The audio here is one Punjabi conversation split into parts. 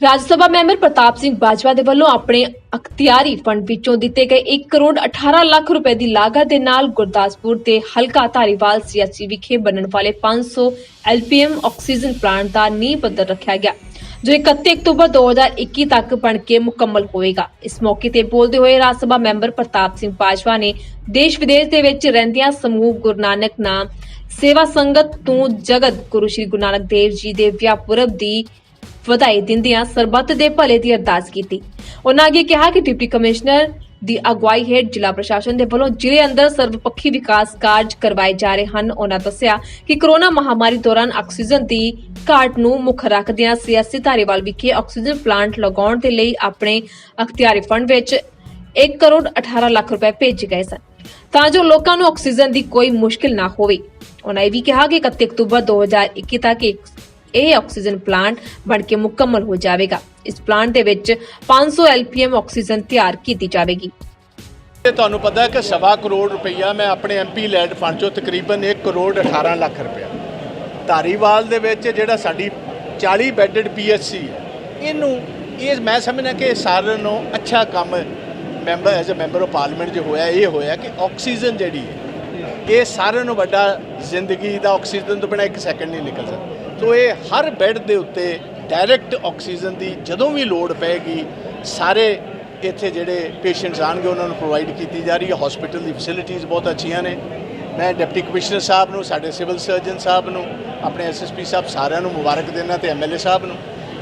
ਰਾਜ ਸਭਾ ਮੈਂਬਰ ਪ੍ਰਤਾਪ ਸਿੰਘ ਬਾਜਵਾ ਦੇ ਵੱਲੋਂ ਆਪਣੇ ਅਖਤਿਆਰੀ ਫੰਡ ਵਿੱਚੋਂ ਦਿੱਤੇ ਗਏ 1 ਕਰੋੜ 18 ਲੱਖ ਰੁਪਏ ਦੀ ਲਾਗਤ ਦੇ ਨਾਲ ਗੁਰਦਾਸਪੁਰ ਦੇ ਹਲਕਾ ਧਾਰੀਵਾਲ ਸਿਆਸੀ ਵਿਖੇ ਬਣਨ ਵਾਲੇ 500 ਐਲਪੀਐਮ ਆਕਸੀਜਨ ਪਲਾਂਟ ਦਾ ਨੀਂਹ ਪੱਥਰ ਰੱਖਿਆ ਗਿਆ, ਜੋ 31 ਅਕਤੂਬਰ 2021 ਤੱਕ ਬਣ ਕੇ ਮੁਕੰਮਲ ਹੋਵੇਗਾ। ਇਸ ਮੌਕੇ ਤੇ ਬੋਲਦੇ ਹੋਏ ਰਾਜ ਸਭਾ ਮੈਂਬਰ ਪ੍ਰਤਾਪ ਸਿੰਘ ਬਾਜਵਾ ਨੇ ਦੇਸ਼ ਵਿਦੇਸ਼ ਦੇ ਵਿੱਚ ਰਹਿੰਦਿਆਂ ਸਮੂਹ ਗੁਰੂ ਨਾਨਕ ਨਾਮ ਸੇਵਾ ਸੰਗਤ ਤੋਂ ਜਗਤ ਗੁਰੂ ਸ਼੍ਰੀ ਗੁਰੂ ਨਾਨਕ ਦੇਵ ਜੀ ਦੇ ਵਿਆਹ ਪੁਰਬ ਦੀ ਵਧਾਈ ਦਿੰਦਿਆਂ ਸਰਬੱਤ ਦੇ ਭਲੇ ਦੀ ਅਰਦਾਸ ਕੀਤੀ। ਉਹਨਾਂ ਅੱਗੇ ਕਿਹਾ ਕਿ ਡਿਪਟੀ ਕਮਿਸ਼ਨਰ ਦੀ ਅਗਵਾਈ ਹੇਠ ਜ਼ਿਲ੍ਹਾ ਪ੍ਰਸ਼ਾਸਨ ਦੇ ਵੱਲੋਂ ਜ਼ਿਲ੍ਹੇ ਅੰਦਰ ਸਰਵਪੱਖੀ ਵਿਕਾਸ ਕਾਰਜ ਕਰਵਾਏ ਜਾ ਰਹੇ ਹਨ। ਉਹਨਾਂ ਦੱਸਿਆ ਕਿ ਕਰੋਨਾ ਮਹਾਮਾਰੀ ਦੌਰਾਨ ਆਕਸੀਜਨ ਦੀ ਘਾਟ ਨੂੰ ਮੁੱਖ ਰੱਖਦਿਆਂ ਸਿਆਸੀ ਧਾਰੀਵਾਲ ਵਿਖੇ ਆਕਸੀਜਨ ਪਲਾਂਟ ਲਗਾਉਣ ਦੇ ਲਈ ਆਪਣੇ ਅਖਤਿਆਰੀ ਫੰਡ ਵਿੱਚ 1 ਕਰੋੜ 18 ਲੱਖ ਰੁਪਏ ਭੇਜੇ ਗਏ ਸਨ। ਤਾਂ ਜੋ ਲੋਕਾਂ ਨੂੰ ਆਕਸੀਜਨ ਦੀ ਕੋਈ ਮੁਸ਼ਕਿਲ ਨਾ ਹੋਵੇ। ਉਹਨਾਂ ਇਹ ਵੀ ਕਿਹਾ ਕਿ 31 ਅਕਤੂਬਰ 2021 ਤੱਕ ਇਹ ਆਕਸੀਜਨ ਪਲਾਂਟ ਬਣ ਕੇ ਮੁਕੰਮਲ ਹੋ ਜਾਵੇਗਾ। ਇਸ ਪਲਾਂਟ ਦੇ ਵਿੱਚ 500 ਐਲਪੀਐਮ ਆਕਸੀਜਨ ਤਿਆਰ ਕੀਤੀ ਜਾਵੇਗੀ। ਤੇ ਤੁਹਾਨੂੰ ਪਤਾ ਹੈ ਕਿ ਸਵਾ ਕਰੋੜ ਰੁਪਈਆ ਮੈਂ ਆਪਣੇ ਐਮਪੀ ਲੈਂਡ ਫੰਡ ਚੋਂ ਤਕਰੀਬਨ 1 ਕਰੋੜ 18 ਲੱਖ ਰੁਪਇਆ। ਧਾਰੀਵਾਲ ਦੇ ਵਿੱਚ ਜਿਹੜਾ ਸਾਡੀ 40 ਬੈੱਡਡ ਪੀਐਚਸੀ ਹੈ, ਇਹਨੂੰ ਇਹ ਮੈਂ ਸਮਝਣਾ ਕਿ ਸਾਰਿਆਂ ਨੂੰ ਅੱਛਾ ਕੰਮ member as a member of parliament ਜੋ ਹੋਇਆ, ਇਹ ਹੋਇਆ ਕਿ ਆਕਸੀਜਨ ਜਿਹੜੀ ਹੈ, ਇਹ ਸਾਰਿਆਂ ਨੂੰ ਵੱਡਾ ਜ਼ਿੰਦਗੀ ਦਾ ਆਕਸੀਜਨ ਤੋਂ ਬਿਨਾਂ ਇੱਕ ਸੈਕਿੰਡ ਨਹੀਂ ਨਿਕਲ ਸਕਦਾ। ਸੋ ਇਹ ਹਰ ਬੈੱਡ ਦੇ ਉੱਤੇ ਡਾਇਰੈਕਟ ਆਕਸੀਜਨ ਦੀ ਜਦੋਂ ਵੀ ਲੋੜ ਪਏਗੀ, ਸਾਰੇ ਇੱਥੇ ਜਿਹੜੇ ਪੇਸ਼ੈਂਟਸ ਆਣਗੇ ਉਹਨਾਂ ਨੂੰ ਪ੍ਰੋਵਾਈਡ ਕੀਤੀ ਜਾ ਰਹੀ ਹੈ। ਹਸਪੀਟਲ ਦੀ ਫੈਸਿਲਿਟੀਆਂ ਬਹੁਤ ਅੱਛੀਆਂ ਨੇ। ਮੈਂ ਡਿਪਟੀ ਕਮਿਸ਼ਨਰ ਸਾਹਿਬ ਨੂੰ, ਸਾਡੇ ਸਿਵਲ ਸਰਜਨ ਸਾਹਿਬ ਨੂੰ, ਆਪਣੇ ਐਸਐਸਪੀ ਸਾਹਿਬ ਸਾਰਿਆਂ ਨੂੰ ਮੁਬਾਰਕ ਦੇਣਾ ਤੇ ਐਮਐਲਏ ਸਾਹਿਬ ਨੂੰ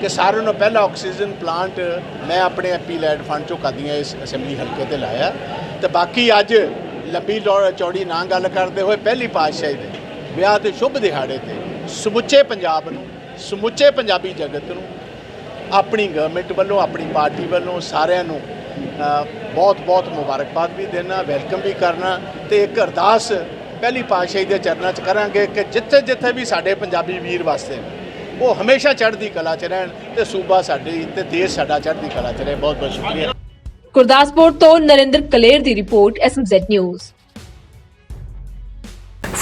ਕਿ ਸਾਰਿਆਂ ਨੂੰ ਪਹਿਲਾ ਆਕਸੀਜਨ ਪਲਾਂਟ ਮੈਂ ਆਪਣੇ ਐਪੀ ਲੈਡ ਫੰਡ ਚੋਂ ਕਾਦੀਆਂ ਇਸ ਅਸੈਂਬਲੀ ਹਲਕੇ ਤੇ ਲਾਇਆ। ਤੇ ਬਾਕੀ ਅੱਜ ਲੰਬੀ ਚੌੜੀ ਨਾ ਗੱਲ ਕਰਦੇ ਹੋਏ ਪਹਿਲੀ ਪਾਤਸ਼ਾਹੀ ਦੇ ਵਿਆਹ ਤੇ ਸ਼ੁਭ ਦਿਹਾੜੇ ਤੇ ਸਮੁੱਚੇ ਪੰਜਾਬ ਨੂੰ, ਸਮੁੱਚੇ ਪੰਜਾਬੀ ਜਗਤ ਨੂੰ, ਆਪਣੀ ਗਵਰਨਮੈਂਟ ਵੱਲੋਂ, ਆਪਣੀ ਪਾਰਟੀ ਵੱਲੋਂ ਸਾਰਿਆਂ ਨੂੰ ਬਹੁਤ ਬਹੁਤ ਮੁਬਾਰਕਬਾਦ ਵੀ ਦੇਣਾ ਵੈਲਕਮ ਵੀ ਕਰਨਾ ਤੇ ਇੱਕ ਅਰਦਾਸ ਪਹਿਲੀ ਪਾਤਸ਼ਾਹੀ ਦੇ ਚਰਨਾਂ 'ਚ ਕਰਾਂਗੇ ਕਿ ਜਿੱਥੇ ਜਿੱਥੇ ਵੀ ਸਾਡੇ ਪੰਜਾਬੀ ਵੀਰ ਵਾਸਤੇ ਉਹ ਹਮੇਸ਼ਾ ਚੜ੍ਹਦੀ ਕਲਾ 'ਚ ਰਹਿਣ ਤੇ ਸੂਬਾ ਸਾਡੀ ਤੇ ਦੇਸ਼ ਸਾਡਾ ਚੜ੍ਹਦੀ ਕਲਾ 'ਚ ਰਹੇ। ਬਹੁਤ ਬਹੁਤ ਸ਼ੁਕਰੀਆ। ਗੁਰਦਾਸਪੁਰ ਤੋਂ ਨਰਿੰਦਰ ਕਲੇਰ ਦੀ report SMZ news